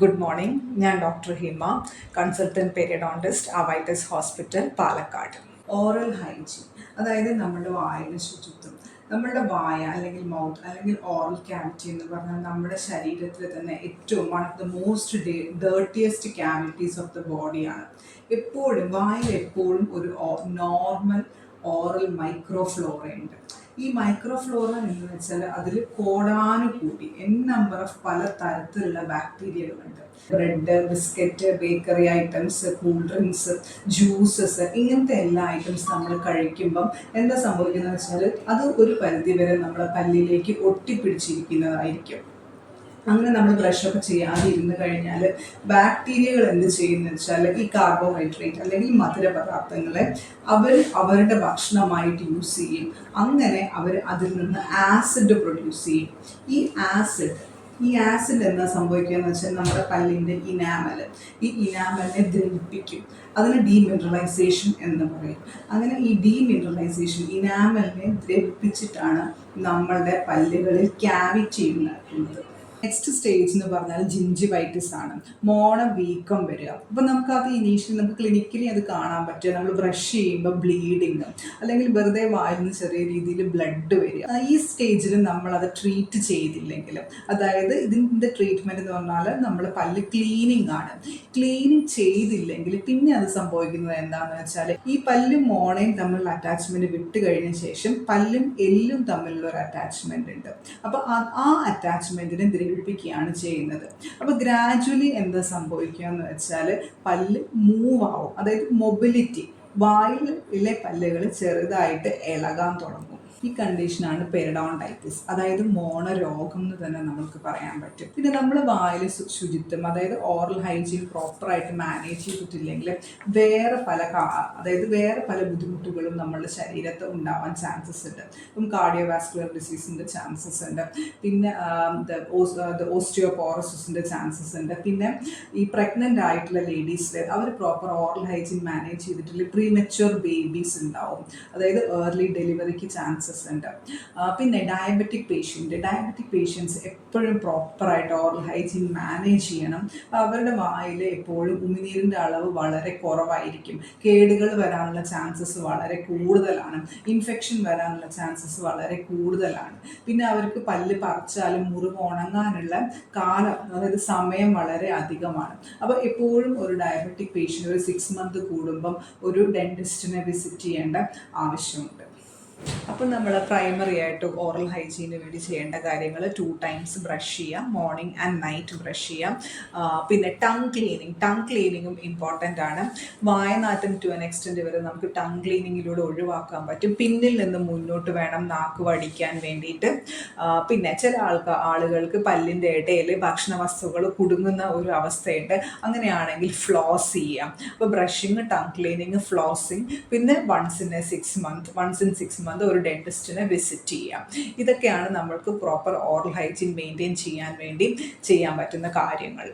Good morning ഞാൻ doctor Hima consultant periodontist Avitis hospital Palakkad oral hygiene അതായത് നമ്മുടെ വായന ശുചിത്വം നമ്മുടെ വായ അല്ലെങ്കിൽ മൗത്ത് അല്ലെങ്കിൽ ഓറൽ ക്യാവിറ്റി എന്ന് പറഞ്ഞാൽ നമ്മുടെ ശരീരത്തിൽ തന്നെ ഏറ്റവും one of the most dirtiest cavities of the ബോഡിയാണ് എപ്പോഴും വായിൽ എപ്പോഴും ഒരു നോർമൽ ഓറൽ മൈക്രോഫ്ലോറ ഉണ്ട്. ഈ മൈക്രോഫ്ലോറ എന്ന് വെച്ചാൽ അതിൽ കോടാനുകൂടി എൻ നമ്പർ ഓഫ് പല തരത്തിലുള്ള ബാക്ടീരിയകളുണ്ട് bread biscuit bakery items cool drinks juices ഇങ്ങനത്തെ എല്ലാ ഐറ്റംസ് നമ്മൾ കഴിക്കുമ്പം എന്താ സംഭവിക്കുന്നത് വെച്ചാൽ അത് ഒരു പരിധി വരെ നമ്മുടെ പല്ലിലേക്ക് ഒട്ടിപ്പിടിച്ചിരിക്കുന്നതായിരിക്കും. അങ്ങനെ നമ്മൾ ബ്രഷൊക്കെ ചെയ്യാതെ ഇരുന്ന് കഴിഞ്ഞാൽ ബാക്ടീരിയകൾ എന്ത് ചെയ്യുന്നത് വെച്ചാൽ ഈ കാർബോഹൈഡ്രേറ്റ് അല്ലെങ്കിൽ മധുര പദാർത്ഥങ്ങളെ അവർ അവരുടെ ഭക്ഷണമായിട്ട് യൂസ് ചെയ്യും. അങ്ങനെ അവർ അതിൽ നിന്ന് ആസിഡ് പ്രൊഡ്യൂസ് ചെയ്യും. ഈ ആസിഡ് ഈ ആസിഡ് എന്താ സംഭവിക്കുക എന്ന് വെച്ചാൽ നമ്മുടെ പല്ലിന്റെ ഇനാമൽ ഈ ഇനാമലിനെ ദ്രവിപ്പിക്കും. അതിന് ഡീമിനറലൈസേഷൻ എന്ന് പറയും. അങ്ങനെ ഈ ഡീമിനറലൈസേഷൻ ഇനാമലിനെ ദ്രവിപ്പിച്ചിട്ടാണ് നമ്മളുടെ പല്ലുകളിൽ ക്യാവിറ്റി ഉണ്ടാക്കുന്നത്. നെക്സ്റ്റ് സ്റ്റേജ് എന്ന് പറഞ്ഞാൽ ജിഞ്ചിവൈറ്റിസ് ആണ്. മോണ വീക്കം വരിക. അപ്പം നമുക്ക് അത് ഇനീഷ്യലി നമുക്ക് ക്ലിനിക്കലി അത് കാണാൻ പറ്റുക. നമ്മൾ ബ്രഷ് ചെയ്യുമ്പോൾ ബ്ലീഡിങ് അല്ലെങ്കിൽ വെറുതെ വായിരുന്ന ചെറിയ രീതിയിൽ ബ്ലഡ് വരിക. ഈ സ്റ്റേജിൽ നമ്മൾ അത് ട്രീറ്റ് ചെയ്തില്ലെങ്കിൽ അതായത് ഇതിന്റെ ട്രീറ്റ്മെന്റ് എന്ന് പറഞ്ഞാൽ നമ്മൾ പല്ല് ക്ലീനിങ് ആണ്. ക്ലീനിങ് ചെയ്തില്ലെങ്കിൽ പിന്നെ അത് സംഭവിക്കുന്നത് എന്താണെന്ന് വെച്ചാൽ ഈ പല്ലും മോണയും തമ്മിലുള്ള അറ്റാച്ച്മെന്റ് വിട്ട് കഴിഞ്ഞ ശേഷം പല്ലും എല്ലും തമ്മിലുള്ള ഒരു അറ്റാച്ച്മെന്റ് ഉണ്ട്. അപ്പോൾ ആ അറ്റാച്ച്മെന്റിനെ ദ്രവിപ്പിക്കുകയാണ് ചെയ്യുന്നത്. അപ്പോൾ ഗ്രാജുവലി എന്താ സംഭവിക്കുക എന്ന് വെച്ചാൽ പല്ല് മൂവ് ആവും. അതായത് മൊബിലിറ്റി വായിലെ പല്ലുകൾ ചെറുതായിട്ട് ഇളകാൻ തുടങ്ങും. ഈ കണ്ടീഷനാണ് പെരഡോണ്ടൈറ്റിസ്. അതായത് മോണ രോഗം എന്ന് തന്നെ നമുക്ക് പറയാൻ പറ്റും. പിന്നെ നമ്മൾ വായിൽ ശുചിത്വം അതായത് ഓറൽ ഹൈജീൻ പ്രോപ്പറായിട്ട് മാനേജ് ചെയ്തിട്ടില്ലെങ്കിൽ വേറെ പല അതായത് വേറെ പല ബുദ്ധിമുട്ടുകളും നമ്മളുടെ ശരീരത്ത് ഉണ്ടാവാൻ ചാൻസസ് ഉണ്ട്. ഇപ്പം കാർഡിയോ വാസ്കുലർ ഡിസീസിന്റെ ചാൻസസ് ഉണ്ട്. പിന്നെ ഓസ്റ്റിയോപോറസിന്റെ ചാൻസസ് ഉണ്ട്. പിന്നെ ഈ പ്രഗ്നന്റ് ആയിട്ടുള്ള ലേഡീസിൽ അവർ പ്രോപ്പർ ഓറൽ ഹൈജീൻ മാനേജ് ചെയ്തിട്ടില്ല. പ്രീ മെച്ചുവർ ബേബീസ് ഉണ്ടാവും. അതായത് ഏർലി ഡെലിവറിക്ക് ചാൻസസ് ചാൻസസ് ഉണ്ട്. പിന്നെ ഡയബറ്റിക് പേഷ്യന്റ് ഡയബറ്റിക് പേഷ്യൻസ് എപ്പോഴും പ്രോപ്പറായിട്ട് ഓറൽ ഹൈജീൻ മാനേജ് ചെയ്യണം. അവരുടെ വായിൽ എപ്പോഴും ഉമിനീരിന്റെ അളവ് വളരെ കുറവായിരിക്കും. കേടുകൾ വരാനുള്ള ചാൻസസ് വളരെ കൂടുതലാണ്. ഇൻഫെക്ഷൻ വരാനുള്ള ചാൻസസ് വളരെ കൂടുതലാണ്. പിന്നെ അവർക്ക് പല്ല് പറിച്ചാലും മുറിവ് ഉണങ്ങാനുള്ള കാലം അതായത് സമയം വളരെ അധികമാണ്. അപ്പോൾ എപ്പോഴും ഒരു ഡയബറ്റിക് പേഷ്യന്റ് ഒരു സിക്സ് മന്ത് കൂടുമ്പം ഒരു ഡെന്റിസ്റ്റിനെ വിസിറ്റ് ചെയ്യേണ്ട ആവശ്യമുണ്ട്. അപ്പം നമ്മൾ പ്രൈമറി ആയിട്ട് ഓറൽ ഹൈജീന് വേണ്ടി ചെയ്യേണ്ട കാര്യങ്ങൾ ടു ടൈംസ് ബ്രഷ് ചെയ്യാം. മോർണിംഗ് ആൻഡ് നൈറ്റ് ബ്രഷ് ചെയ്യാം. പിന്നെ ടങ് ക്ലീനിങ് ടങ് ക്ലീനിങ്ങും ഇമ്പോർട്ടന്റ് ആണ്. വായനാറ്റം ടു എൻ എക്സ്റ്റെന്റ് വരെ നമുക്ക് ടങ് ക്ലീനിങ്ങിലൂടെ ഒഴിവാക്കാൻ പറ്റും. പിന്നിൽ നിന്ന് മുന്നോട്ട് വേണം നാക്ക് വടിക്കാൻ വേണ്ടിയിട്ട്. പിന്നെ ചില ആൾക്ക് ആളുകൾക്ക് പല്ലിന്റെ ഇടയിൽ ഭക്ഷണ വസ്തുക്കൾ കുടുങ്ങുന്ന ഒരു അവസ്ഥയുണ്ട്. അങ്ങനെയാണെങ്കിൽ ഫ്ലോസ് ചെയ്യാം. അപ്പോൾ ബ്രഷിങ് ടങ് ക്ലീനിങ് ഫ്ലോസിങ് പിന്നെ once in a six month once in six month ഒരു ഡെന്റിസ്റ്റിനെ വിസിറ്റ് ചെയ്യാം. ഇതൊക്കെയാണ് നമ്മൾക്ക് പ്രോപ്പർ ഓറൽ ഹൈജീൻ മെയിന്റെയിൻ ചെയ്യാൻ വേണ്ടി ചെയ്യാൻ പറ്റുന്ന കാര്യങ്ങൾ.